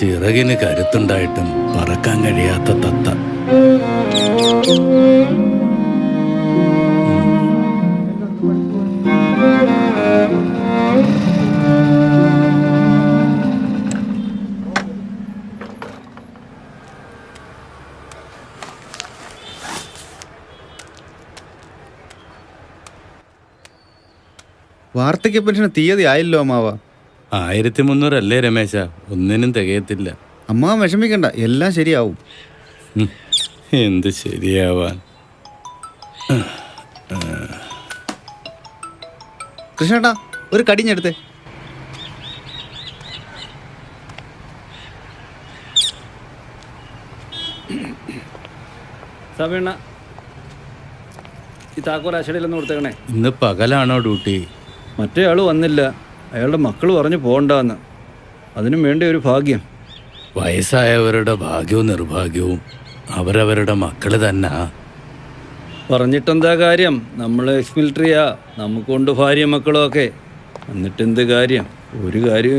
ചിറകിന് കരുത്തുണ്ടായിട്ടും പറക്കാൻ കഴിയാത്ത തത്ത. വാർദ്ധക്യ പെൻഷന് തീയതി ആയില്ലോ അമ്മാവ ആയിരത്തി മുന്നൂറല്ലേ രമേശ? ഒന്നിനും തികയത്തില്ല. അമ്മ വിഷമിക്കണ്ട എല്ലാം ശരിയാവും. എന്ത് ശരിയാവാൻ. കൃഷ്ണേട്ടാ ഒരു കടിഞ്ഞെടുത്തേ. സവേണ ഈ താക്കോൽ അശടിയിലൊന്ന് കൊടുത്തേക്കണേ. ഇന്ന് പകലാണോ ഡ്യൂട്ടി? മറ്റേ ആൾ വന്നില്ല. അയാളുടെ മക്കൾ പറഞ്ഞു പോകണ്ടെന്ന് അതിനും വേണ്ട ഒരു ഭാഗ്യം. വയസ്സായവരുടെ ഭാഗ്യവും നിർഭാഗ്യവും അവരവരുടെ മക്കൾ തന്നെ. പറഞ്ഞിട്ടെന്താ കാര്യം? നമ്മൾ എക്സ് മിലിറ്ററിയാ നമുക്കുണ്ട് ഭാര്യ മക്കളും ഒക്കെ. എന്നിട്ടെന്ത് കാര്യം? ഒരു കാര്യവും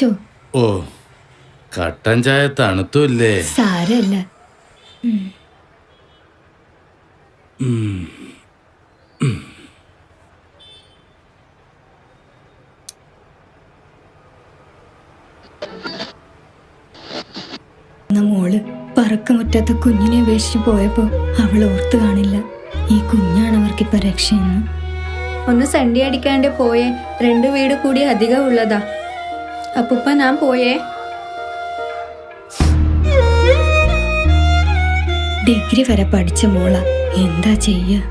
ഇല്ല ഓ കട്ടൻ ചായ തണുത്തുമില്ലേ സാരല്ല. മോൾ പറക്കമുറ്റാത്ത കുഞ്ഞിനെ ഉപേക്ഷിച്ച് പോയപ്പോ അവൾ ഓർത്തു കാണില്ല. ഈ കുഞ്ഞാണ് അവർക്കിപ്പോ രക്ഷയെന്ന്. ഒന്ന് സണ്ടി അടിക്കാണ്ട് പോയേ രണ്ടു വീട് കൂടി അധികം ഉള്ളതാ. അപ്പുപ്പ ഞാൻ പോയേ. ഡിഗ്രി വരെ പഠിച്ച മോള. എന്താ ചെയ്യ?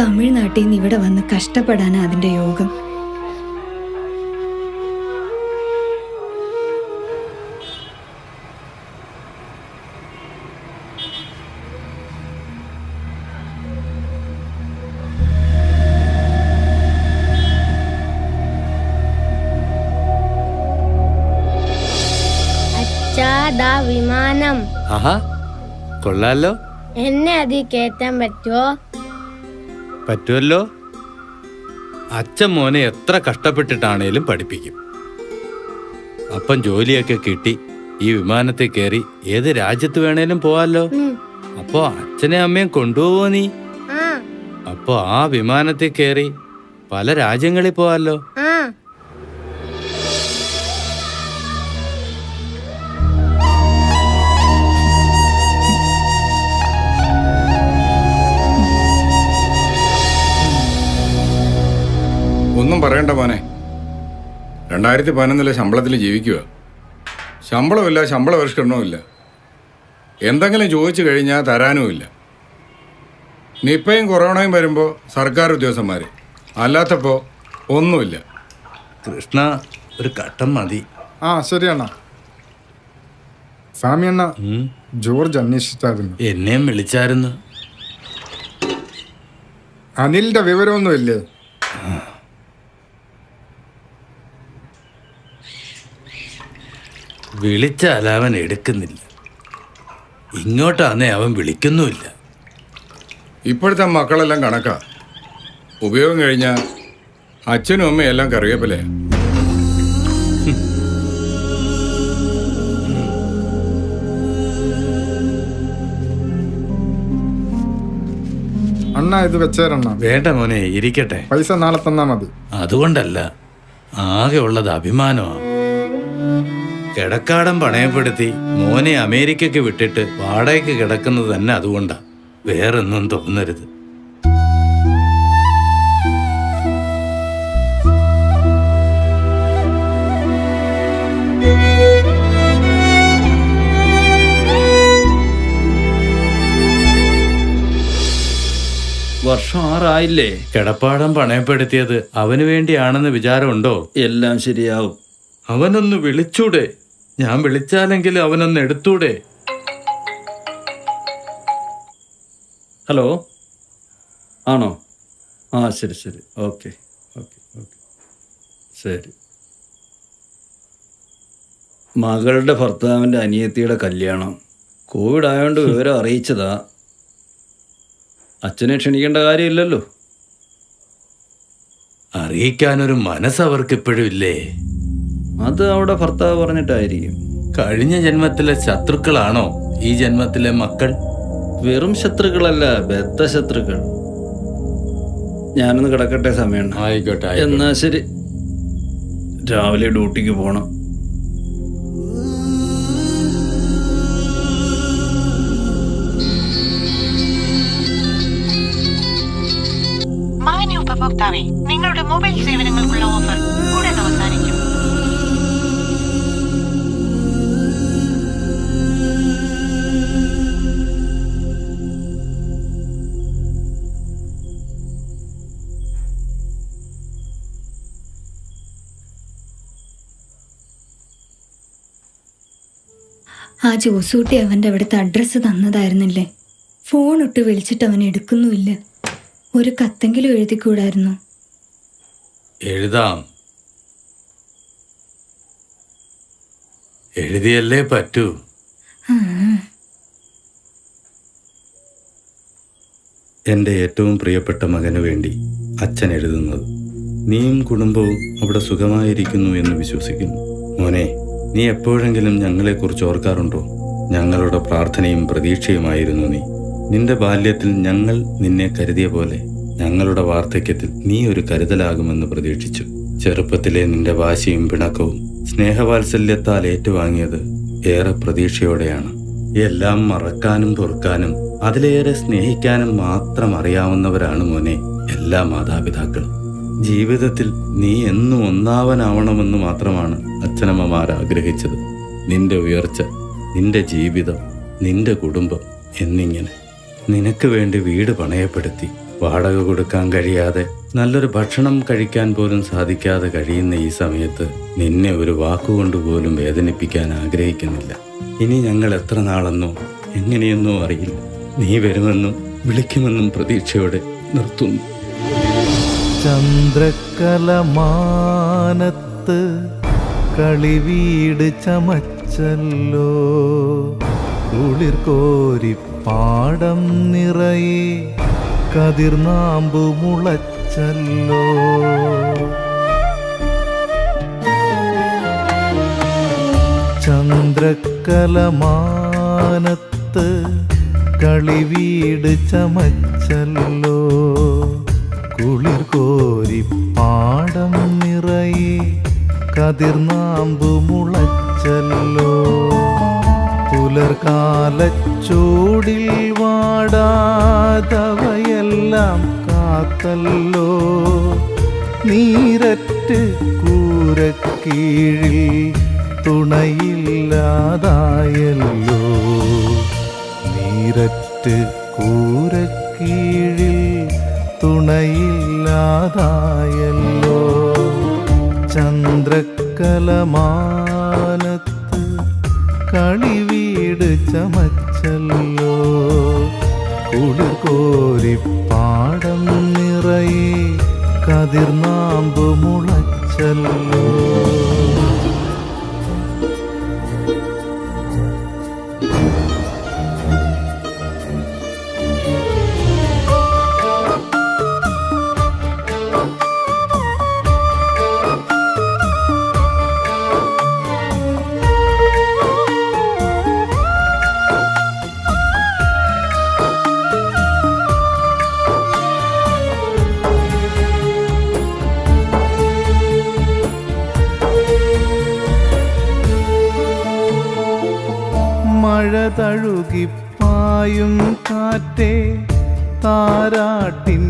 തമിഴ്നാട്ടിൽ നിന്ന് ഇവിടെ വന്ന് കഷ്ടപ്പെടാനാ അതിന്റെ യോഗം. ദാ വിമാനം ആഹാ കൊള്ളാലോ. എന്നെ അതിൽ കേറ്റാൻ പറ്റുമോ പറ്റുമല്ലോ അച്ഛൻ മോനെ എത്ര കഷ്ടപ്പെട്ടിട്ടാണേലും പഠിപ്പിക്കും. അപ്പം ജോലിയൊക്കെ കിട്ടി ഈ വിമാനത്തിൽ കയറി ഏത് രാജ്യത്ത് വേണേലും പോവാലോ. ഉം. അപ്പോ അച്ഛനെ അമ്മയും കൊണ്ടുപോവോ നീ? അപ്പോ ആ വിമാനത്തിൽ കയറി പല രാജ്യങ്ങളിൽ പോവാലോ. ഒന്നും പറയണ്ട മോനെ. രണ്ടായിരത്തി പതിനൊന്നിലെ ശമ്പളത്തിൽ ജീവിക്കുക. ശമ്പളമില്ല ശമ്പള പരിഷ്കരണവുമില്ല. എന്തെങ്കിലും ചോദിച്ചു കഴിഞ്ഞാൽ തരാനുമില്ല. നിപ്പയും കൊറോണയും വരുമ്പോൾ സർക്കാർ ഉദ്യോഗസ്ഥന്മാർ അല്ലാത്തപ്പോൾ ഒന്നുമില്ല. കൃഷ്ണ ഒരു ഘട്ടം മതി. ആ ശരിയണ്ണ സാമി സ്വാമി അണ്ണ. ജോർജ് അന്വേഷിച്ചായിരുന്നു. എന്നെയും വിളിച്ചായിരുന്നു. അനിലിന്റെ വിവരമൊന്നുമില്ലേ? വിളിച്ചാൽ അവൻ എടുക്കുന്നില്ല. ഇങ്ങോട്ടാന്നേ അവൻ വിളിക്കുന്നുമില്ല. ഇപ്പോഴത്തെ മക്കളെല്ലാം കണക്കാ. ഉപയോഗം കഴിഞ്ഞ അച്ഛനും അമ്മയും എല്ലാം കറിയപ്പലേ അണ്ണ ഇത് വെച്ചേരണ്ണ. വേണ്ട മോനെ ഇരിക്കട്ടെ. പൈസ നാളെ തന്നാ മതി. അതുകൊണ്ടല്ല ആകെ ഉള്ളത് അഭിമാനമാണ് കിടക്കാടം പണയപ്പെടുത്തി മോനെ അമേരിക്കയ്ക്ക് വിട്ടിട്ട് വാടകയ്ക്ക് കിടക്കുന്നത് തന്നെ അതുകൊണ്ടാ. വേറൊന്നും തോന്നരുത്. വർഷം ആറായില്ലേ? കിടപ്പാടം പണയപ്പെടുത്തിയത് അവന് വേണ്ടിയാണെന്ന് വിചാരമുണ്ടോ? എല്ലാം ശരിയാവും. അവനൊന്ന് വിളിച്ചൂടെ. ഞാൻ വിളിച്ചാലെങ്കിൽ അവനൊന്ന് എടുത്തൂടെ? ഹലോ? ആണോ? ആ ശരി ശരി. Okay okay okay. ശരി. മകളുടെ ഭർത്താവിന്റെ അനിയത്തിയുടെ കല്യാണം. കോവിഡ് ആയതുകൊണ്ട് വിവരം അറിയിച്ചതാ. അച്ഛനെ ക്ഷണിക്കേണ്ട കാര്യമില്ലല്ലോ. അറിയിക്കാനൊരു മനസ്സ് അവർക്കിപ്പോഴും ഇല്ലേ? അത് അവിടെ ഭർത്താവ് പറഞ്ഞിട്ടായിരിക്കും. കഴിഞ്ഞ ജന്മത്തിലെ ശത്രുക്കളാണോ ഈ ജന്മത്തിലെ മക്കൾ? വെറും ശത്രുക്കളല്ല ബദ്ധശത്രുക്കൾ ഞാനൊന്ന് കിടക്കട്ടെ സമയം ആയിക്കോട്ടെ. എന്നാ ശരി. രാവിലെ ഡ്യൂട്ടിക്ക് പോണം. മാന്യ ഉപഭോക്താവെ നിങ്ങളുടെ മൊബൈൽ സേവനങ്ങൾക്കുള്ള ഓഫർ ജോസൂട്ടി അവന്റെ അവിടുത്തെ അഡ്രസ്സ് തന്നതായിരുന്നില്ലേ? ഫോൺ ഇട്ട് വിളിച്ചിട്ട് അവൻ എടുക്കുന്നുമില്ല. ഒരു കത്തെങ്കിലും എഴുതിക്കൂടായിരുന്നു? എഴുതാം. എഴുതിയല്ലേ പറ്റൂ. എന്റെ എന്റെ ഏറ്റവും പ്രിയപ്പെട്ട മകന് വേണ്ടി അച്ഛൻ എഴുതുന്നത്. നീയും കുടുംബവും അവിടെ സുഖമായിരിക്കുന്നു എന്ന് വിശ്വസിക്കുന്നു. മോനെ നീ എപ്പോഴെങ്കിലും ഞങ്ങളെക്കുറിച്ച് ഓർക്കാറുണ്ടോ? ഞങ്ങളുടെ പ്രാർത്ഥനയും പ്രതീക്ഷയുമായിരുന്നു നീ. നിന്റെ ബാല്യത്തിൽ ഞങ്ങൾ നിന്നെ കരുതിയ പോലെ ഞങ്ങളുടെ വാർദ്ധക്യത്തിൽ നീ ഒരു കരുതലാകുമെന്ന് പ്രതീക്ഷിച്ചു. ചെറുപ്പത്തിലെ നിന്റെ വാശിയും പിണക്കവും സ്നേഹവാത്സല്യത്താൽ ഏറ്റുവാങ്ങിയത് ഏറെ പ്രതീക്ഷയോടെയാണ്. എല്ലാം മറക്കാനും തുറക്കാനും അതിലേറെ സ്നേഹിക്കാനും മാത്രം അറിയാവുന്നവരാണ് മോനെ എല്ലാ മാതാപിതാക്കളും. ജീവിതത്തിൽ നീ എന്നും ഒന്നാവനാവണമെന്ന് മാത്രമാണ് അച്ഛനമ്മമാർ ആഗ്രഹിച്ചത് നിന്റെ ഉയർച്ച നിന്റെ ജീവിതം നിന്റെ കുടുംബം എന്നിങ്ങനെ. നിനക്ക് വേണ്ടി വീട് പണയപ്പെടുത്തി വാടക കൊടുക്കാൻ കഴിയാതെ നല്ലൊരു ഭക്ഷണം കഴിക്കാൻ പോലും സാധിക്കാതെ കഴിയുന്ന ഈ സമയത്ത് നിന്നെ ഒരു വാക്കുകൊണ്ട് പോലും വേദനിപ്പിക്കാൻ ആഗ്രഹിക്കുന്നില്ല. ഇനി ഞങ്ങൾ എത്ര നാളെന്നോ എങ്ങനെയെന്നോ അറിയില്ല. നീ വരുമെന്നും വിളിക്കുമെന്നും പ്രതീക്ഷയോടെ നിർത്തുന്നു. ചന്ദ്രക്കലമാനത്ത് കളിവീട് ചമച്ചല്ലോ. കുളിർ കോരി പാടം നിറയെ കതിർനാമ്പു മുളച്ചല്ലോ. ചന്ദ്രക്കലമാനത്ത് കളിവീട് ചമച്ചല്ലോ. കുളിർ കോരി പാടം നിറയെ കതിർനാമ്പു മുളച്ചല്ലോ. പുലർകാലച്ചൂടിൽ വാടാതവയെല്ലാം കാത്തല്ലോ. നീരറ്റ് കൂരക്കീഴിൽ തുണയില്ലാതായല്ലോ. നീരറ്റ് കൂരക്കീഴിൽ തുണയില്ലാതായല്ലോ. ചന്ദ്രക്കലമാനത്ത് കളിവീട് ചമച്ചല്ലോ. കുളിർ കോരി പാടം നിറയെ കതിർനാമ്പ് മുളച്ചല്ലോ. കാറ്റേ താരാട്ടിൻ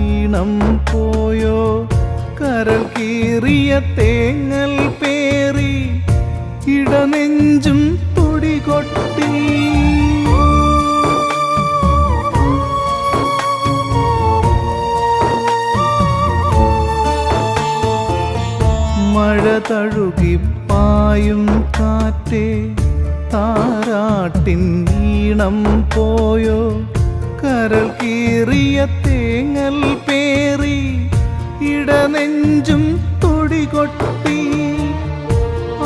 ഈണം പോയോ? കരൾ കീറിയ തേങ്ങൽ പേറി ഇടനെഞ്ചും തുടികൊട്ടി മഴ തഴുകി പായും കാറ്റേ താരാട്ടിൻ ഈണം പോയോ? കരൽ കീറിയ തേങ്ങൽ പേറി ഇടനെഞ്ചും തുടികൊട്ടി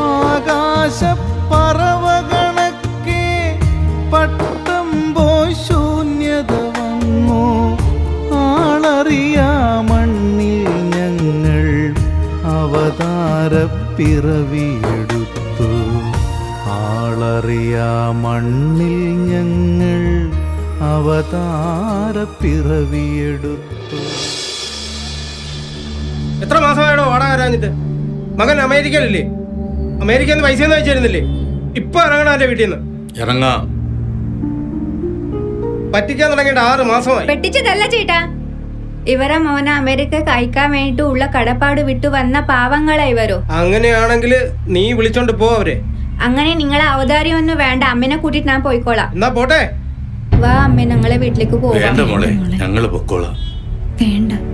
ആകാശ ആകാശപ്പറവ പട്ടം പോയി ശൂന്യത വന്നു. ആളറിയ മണ്ണിൽ ഞങ്ങൾ അവതാര പിറവിയെടുത്തു ആളറിയാ മണ്ണിൽ ഞങ്ങൾ അവതാര പിറവിയെടുത്തു. എത്ര മാസമായോ വാടക വരാഞ്ഞിട്ട്? മകൻ അമേരിക്കയിലല്ലേ? അമേരിക്കയിൽ നിന്ന് പൈസ ഒന്നും അയച്ചിരുന്നില്ലേ? ഇപ്പൊ ഇറങ്ങണം എന്റെ വീട്ടിൽ നിന്ന്? ഇറങ്ങാ. പറ്റിക്കാൻ തുടങ്ങിയിട്ട് ആറ് മാസമായി. പെട്ടിച്ചതല്ല ചേട്ടാ. ഇവരെ മോന അമേരിക്ക അയക്കാൻ വേണ്ടിട്ട് ഉള്ള കടപ്പാട് വിട്ടു വന്ന പാവങ്ങളാ ഇവരോ. അങ്ങനെയാണെങ്കിൽ നീ വിളിച്ചോണ്ട് പോ അവരെ. അങ്ങനെ നിങ്ങളെ അവതാരി ഒന്നും വേണ്ട. അമ്മനെ കൂട്ടിട്ട് ഞാൻ പോയിക്കോളാം. എന്നാ പോട്ടെ? വാ അമ്മ ഞങ്ങളെ വീട്ടിലേക്ക് പോകാം വേണ്ട മോളെ വേണ്ട മോളെ. പൊക്കോളാം. വേണ്ട.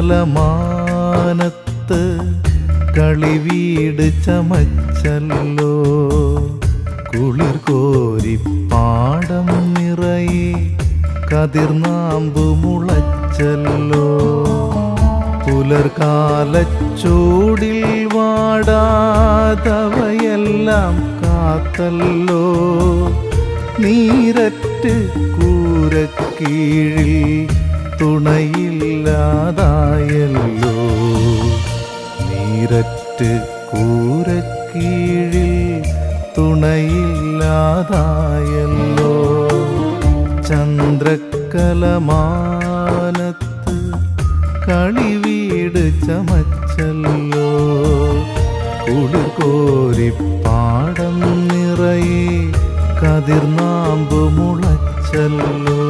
ചന്ദ്രക്കലമാനത്ത് കളിവീട് ചമച്ചല്ലോ. കുളിർ കോരി പാടം നിറയെ കതിർനാമ്പു മുളച്ചല്ലോ. പുലർകാലച്ചൂടിൽ വാടാതവയെല്ലാം കാത്തല്ലോ. നീരറ്റ് കൂരക്കീഴിൽ തുണയില്ലാതായല്ലോ നീരറ്റ് കൂരക്കീഴിൽ തുണയില്ലാതായല്ലോ. ചന്ദ്രക്കലമാനത്ത് കളിവീട് ചമച്ചല്ലോ. കുടുകോരി പാടം നിറയെ കതിർനാമ്പ് മുളച്ചല്ലോ.